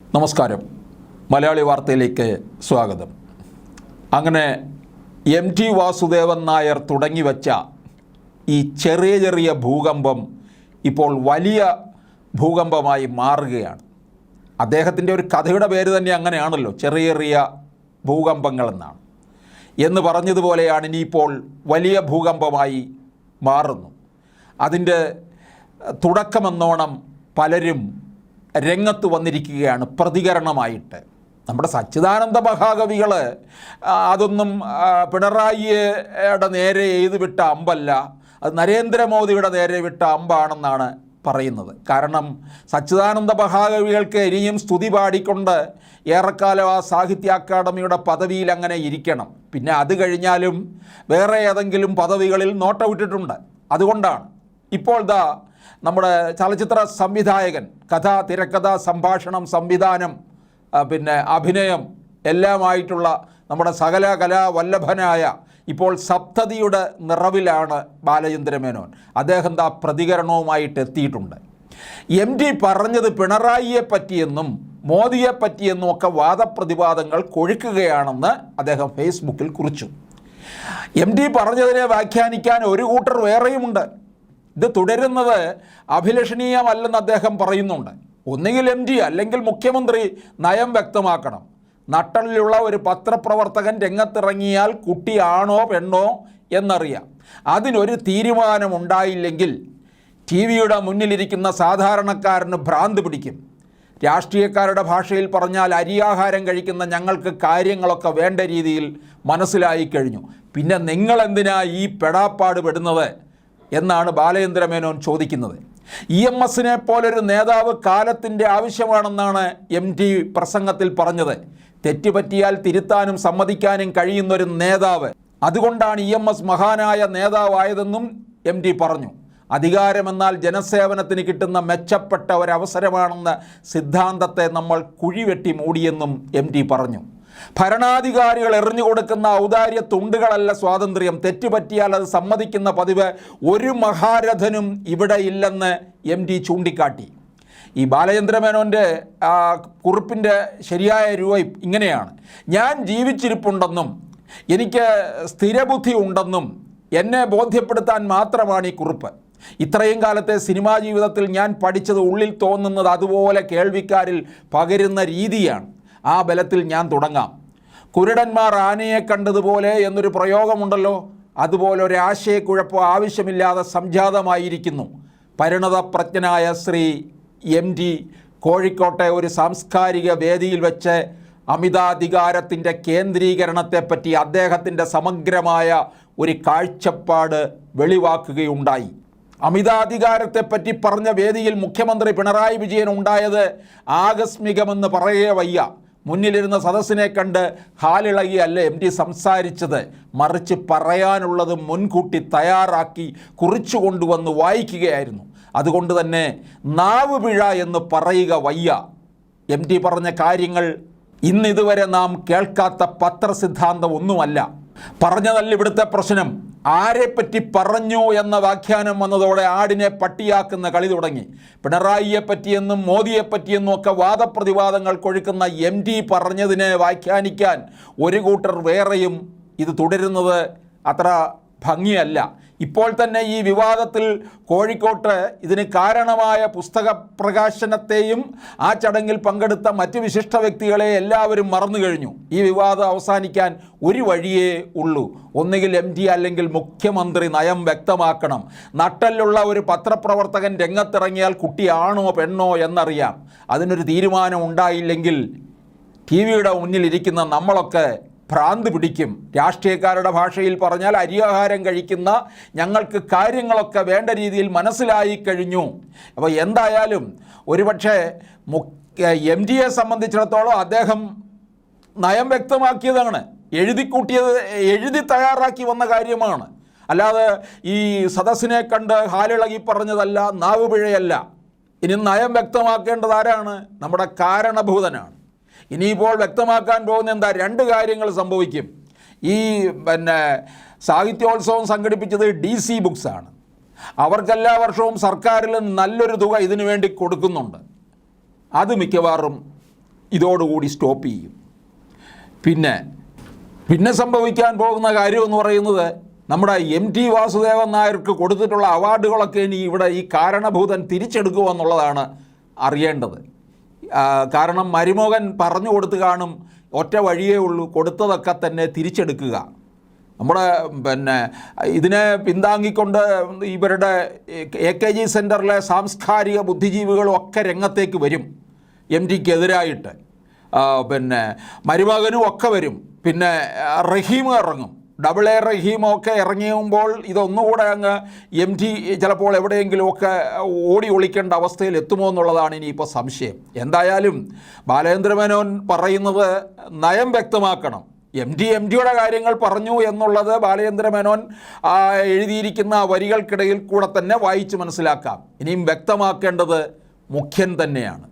നമസ്കാരം. മലയാളി വാർത്തയിലേക്ക് സ്വാഗതം. അങ്ങനെ എം ടി വാസുദേവൻ നായർ തുടങ്ങിവെച്ച ഈ ചെറിയ ചെറിയ ഭൂകമ്പം ഇപ്പോൾ വലിയ ഭൂകമ്പമായി മാറുകയാണ്. അദ്ദേഹത്തിന്റെ ഒരു കഥയുടെ പേര് തന്നെ അങ്ങനെയാണല്ലോ ചെറിയ ചെറിയ ഭൂകമ്പങ്ങളെന്നാണ്. എന്ന് പറഞ്ഞതുപോലെയാണ് ഇനിയിപ്പോൾ വലിയ ഭൂകമ്പമായി മാറുന്നു. അതിന്റെ തുടക്കമെന്നോണം പലരും രംഗത്ത് വന്നിരിക്കുകയാണ് പ്രതികരണമായിട്ട്. നമ്മുടെ സച്ചിദാനന്ദ മഹാകവികൾ അതൊന്നും പിണറായിയുടെ നേരെ എഴുതി വിട്ട അമ്പല്ല അത് നരേന്ദ്രമോദിയുടെ നേരെ വിട്ട അമ്പാണെന്നാണ് പറയുന്നത്. കാരണം സച്ചിദാനന്ദ മഹാകവികൾക്ക് ഇനിയും സ്തുതി പാടിക്കൊണ്ട് ഏറെക്കാലം ആ സാഹിത്യ അക്കാദമിയുടെ പദവിയിൽ അങ്ങനെ ഇരിക്കണം. പിന്നെ അത് കഴിഞ്ഞാലും വേറെ ഏതെങ്കിലും പദവികളിൽ നോട്ടമിട്ടിട്ടുണ്ട് അതുകൊണ്ടാണ്. ഇപ്പോൾ ദാ നമ്മുടെ ചലച്ചിത്ര സംവിധായകൻ കഥ തിരക്കഥ സംഭാഷണം സംവിധാനം പിന്നെ അഭിനയം എല്ലാമായിട്ടുള്ള നമ്മുടെ സകല കലാവല്ലഭനായ ഇപ്പോൾ സപ്തതിയുടെ നിറവിലാണ് ബാലചന്ദ്രമേനോൻ അദ്ദേഹം ദാ പ്രതികരണവുമായിട്ട് എത്തിയിട്ടുണ്ട്. എം ടി പറഞ്ഞത് പിണറായിയെ പറ്റിയെന്നും മോദിയെ പറ്റിയെന്നും ഒക്കെ വാദപ്രതിവാദങ്ങൾ കൊഴുക്കുകയാണെന്ന് അദ്ദേഹം ഫേസ്ബുക്കിൽ കുറിച്ചു. എം ടി പറഞ്ഞതിനെ വ്യാഖ്യാനിക്കാൻ ഒരു കൂട്ടർ വേറെയുമുണ്ട്. ഇത് തുടരുന്നത് അഭിലഷണീയമല്ലെന്ന് അദ്ദേഹം പറയുന്നുണ്ട്. ഒന്നുകിൽ എം ജി അല്ലെങ്കിൽ മുഖ്യമന്ത്രി നയം വ്യക്തമാക്കണം. നട്ടലിലുള്ള ഒരു പത്രപ്രവർത്തകൻ രംഗത്തിറങ്ങിയാൽ കുട്ടിയാണോ പെണ്ണോ എന്നറിയാം. അതിനൊരു തീരുമാനമുണ്ടായില്ലെങ്കിൽ ടി വിയുടെ മുന്നിലിരിക്കുന്ന സാധാരണക്കാരന് ഭ്രാന്ത് പിടിക്കും. രാഷ്ട്രീയക്കാരുടെ ഭാഷയിൽ പറഞ്ഞാൽ അരിയാഹാരം കഴിക്കുന്ന ഞങ്ങൾക്ക് കാര്യങ്ങളൊക്കെ വേണ്ട രീതിയിൽ മനസ്സിലായി കഴിഞ്ഞു. പിന്നെ നിങ്ങളെന്തിനാ ഈ പെടാപ്പാട് പെടുന്നത്? എന്നാണ് ബാലചന്ദ്ര മേനോൻ ചോദിക്കുന്നത്. ഇ എം എസിനെ പോലൊരു നേതാവ് കാലത്തിന്റെ ആവശ്യമാണെന്നാണ് എം ടി പ്രസംഗത്തിൽ പറഞ്ഞത്. തെറ്റുപറ്റിയാൽ തിരുത്താനും സമ്മതിക്കാനും കഴിയുന്നൊരു നേതാവ്. അതുകൊണ്ടാണ് ഇ എം എസ് മഹാനായ നേതാവായതെന്നും എം ടി പറഞ്ഞു. അധികാരമെന്നാൽ ജനസേവനത്തിന് കിട്ടുന്ന മെച്ചപ്പെട്ട ഒരവസരമാണെന്ന സിദ്ധാന്തത്തെ നമ്മൾ കുഴിവെട്ടി മൂടിയെന്നും എം ടി പറഞ്ഞു. ഭരണാധികാരികൾ എറിഞ്ഞു കൊടുക്കുന്ന ഔദാര്യ തുണ്ടുകളല്ല സ്വാതന്ത്ര്യം. തെറ്റുപറ്റിയാൽ അത് സമ്മതിക്കുന്ന പതിവ് ഒരു മഹാരഥനും ഇവിടെ ഇല്ലെന്ന് എം ടി ചൂണ്ടിക്കാട്ടി. ഈ ബാലചന്ദ്രമേനോന്റെ കുറിപ്പിന്റെ ശരിയായ രൂപ ഇങ്ങനെയാണ്. ഞാൻ ജീവിച്ചിരിപ്പുണ്ടെന്നും എനിക്ക് സ്ഥിരബുദ്ധി ഉണ്ടെന്നും എന്നെ ബോധ്യപ്പെടുത്താൻ മാത്രമാണ് ഈ കുറിപ്പ്. ഇത്രയും കാലത്തെ സിനിമാ ജീവിതത്തിൽ ഞാൻ പഠിച്ചത് ഉള്ളിൽ തോന്നുന്നത് അതുപോലെ കേൾവിക്കാരിൽ പകരുന്ന രീതിയാണ്. ആ ബലത്തിൽ ഞാൻ തുടങ്ങാം. കുരുടന്മാർ ആനയെ കണ്ടതുപോലെ എന്നൊരു പ്രയോഗമുണ്ടല്ലോ. അതുപോലെ ഒരു ആശയക്കുഴപ്പം ആവശ്യമില്ലാതെ സംജാതമായിരിക്കുന്നു. പരിണതപ്രജ്ഞനായ ശ്രീ എം ടി കോഴിക്കോട്ടെ ഒരു സാംസ്കാരിക വേദിയിൽ വെച്ച് അമിതാധികാരത്തിന്റെ കേന്ദ്രീകരണത്തെപ്പറ്റി അദ്ദേഹത്തിന്റെ സമഗ്രമായ ഒരു കാഴ്ചപ്പാട് വെളിവാക്കുകയുണ്ടായി. അമിതാധികാരത്തെപ്പറ്റി പറഞ്ഞ വേദിയിൽ മുഖ്യമന്ത്രി പിണറായി വിജയൻ ഉണ്ടായത് ആകസ്മികമെന്ന് പറയേ വയ്യ. മുന്നിലിരുന്ന സദസ്സിനെ കണ്ട് ഹാലിളകിയല്ല എം ടി സംസാരിച്ചത്? മറിച്ച് പറയാനുള്ളത് മുൻകൂട്ടി തയ്യാറാക്കി കുറിച്ചു കൊണ്ടുവന്ന് വായിക്കുകയായിരുന്നു. അതുകൊണ്ട് തന്നെ നാവ് പിഴ എന്ന് പറയുക വയ്യ. എം ടി പറഞ്ഞ കാര്യങ്ങൾ ഇന്നിതുവരെ നാം കേൾക്കാത്ത പത്രസിദ്ധാന്തം ഒന്നുമല്ല. പറഞ്ഞതല്ല ഇവിടുത്തെ പ്രശ്നം. ആരെപ്പറ്റി പറഞ്ഞു എന്ന വ്യാഖ്യാനം വന്നതോടെ ആടിനെ പട്ടിയാക്കുന്ന കളി തുടങ്ങി. പിണറായിയെ പറ്റിയെന്നും മോദിയെ പറ്റിയെന്നും ഒക്കെ വാദപ്രതിവാദങ്ങൾ കൊഴുക്കുന്ന എം ടി പറഞ്ഞതിനെ വ്യാഖ്യാനിക്കാൻ ഒരു കൂട്ടർ വേറെയും ഇത് തുടരുന്നത് അത്ര ഭംഗിയല്ല. ഇപ്പോൾ തന്നെ ഈ വിവാദത്തിൽ കോഴിക്കോട്ട് ഇതിന് കാരണമായ പുസ്തക പ്രകാശനത്തെയും ആ ചടങ്ങിൽ പങ്കെടുത്ത മറ്റ് വിശിഷ്ട വ്യക്തികളെ എല്ലാവരും മറന്നു കഴിഞ്ഞു. ഈ വിവാദം അവസാനിക്കാൻ ഒരു വഴിയേ ഉള്ളൂ. ഒന്നുകിൽ എം ജി അല്ലെങ്കിൽ മുഖ്യമന്ത്രി നയം വ്യക്തമാക്കണം. നട്ടലുള്ള ഒരു പത്രപ്രവർത്തകൻ രംഗത്തിറങ്ങിയാൽ കുട്ടിയാണോ പെണ്ണോ എന്നറിയാം. അതിനൊരു തീരുമാനം ഉണ്ടായില്ലെങ്കിൽ ടി വിയുടെ മുന്നിലിരിക്കുന്ന നമ്മളൊക്കെ ഭ്രാന്ത് പിടിക്കും. രാഷ്ട്രീയക്കാരുടെ ഭാഷയിൽ പറഞ്ഞാൽ അരിയാഹാരം കഴിക്കുന്ന ഞങ്ങൾക്ക് കാര്യങ്ങളൊക്കെ വേണ്ട രീതിയിൽ മനസ്സിലായി കഴിഞ്ഞു. അപ്പോൾ എന്തായാലും ഒരുപക്ഷെ മുഖ്യ എം ജിയെ സംബന്ധിച്ചിടത്തോളം അദ്ദേഹം നയം വ്യക്തമാക്കിയതാണ്. എഴുതിക്കൂട്ടിയത് എഴുതി തയ്യാറാക്കി വന്ന കാര്യമാണ്. അല്ലാതെ ഈ സദസ്സിനെ കണ്ട് ഹാലിളകി പറഞ്ഞതല്ല നാവുപിഴയല്ല. ഇനി നയം വ്യക്തമാക്കേണ്ടത് ആരാണ്? നമ്മുടെ കാരണഭൂതനാണ്. ഇനിയിപ്പോൾ വ്യക്തമാക്കാൻ പോകുന്ന എന്താ? രണ്ട് കാര്യങ്ങൾ സംഭവിക്കും. ഈ പിന്നെ സാഹിത്യോത്സവം സംഘടിപ്പിച്ചത് ഡി സി ബുക്സാണ് അവർക്കെല്ലാ വർഷവും സർക്കാരിൽ നല്ലൊരു തുക ഇതിനു വേണ്ടി കൊടുക്കുന്നുണ്ട്. അത് മിക്കവാറും ഇതോടുകൂടി സ്റ്റോപ്പ് ചെയ്യും. പിന്നെ പിന്നെ സംഭവിക്കാൻ പോകുന്ന കാര്യം എന്ന് പറയുന്നത് നമ്മുടെ എം ടി വാസുദേവൻ നായർക്ക് കൊടുത്തിട്ടുള്ള അവാർഡുകളൊക്കെ ഇനി ഇവിടെ ഈ കാരണഭൂതൻ തിരിച്ചെടുക്കുമെന്നുള്ളതാണ് അറിയേണ്ടത്. കാരണം മരുമകൻ പറഞ്ഞു കൊടുത്ത് കാണും ഒറ്റ വഴിയേ ഉള്ളൂ കൊടുത്തതൊക്കെ തന്നെ തിരിച്ചെടുക്കുക. നമ്മുടെ പിന്നെ ഇതിനെ പിന്താങ്ങിക്കൊണ്ട് ഇവരുടെ എ കെ ജി സെന്ററിലെ സാംസ്കാരിക ബുദ്ധിജീവികളും ഒക്കെ രംഗത്തേക്ക് വരും എം ടിക്കെതിരായിട്ട് പിന്നെ മരുമകനും ഒക്കെ വരും. പിന്നെ റഹീം ഇറങ്ങും. ഡബിൾ എ റഹീമൊക്കെ ഇറങ്ങിയുമ്പോൾ ഇതൊന്നുകൂടെ അങ്ങ് എം ടി ചിലപ്പോൾ എവിടെയെങ്കിലുമൊക്കെ ഓടി ഒളിക്കേണ്ട അവസ്ഥയിൽ എത്തുമോ എന്നുള്ളതാണ് ഇനിയിപ്പോൾ സംശയം. എന്തായാലും ബാലേന്ദ്രമേനോൻ പറയുന്നത് നയം വ്യക്തമാക്കണം. എം ഡി എം ഡിയുടെ കാര്യങ്ങൾ പറഞ്ഞു എന്നുള്ളത് ബാലചന്ദ്രമേനോൻ ആ, എഴുതിയിരിക്കുന്ന വരികൾക്കിടയിൽ കൂടെ തന്നെ വായിച്ച് മനസ്സിലാക്കാം. ഇനിയും വ്യക്തമാക്കേണ്ടത് മുഖ്യൻ തന്നെയാണ്.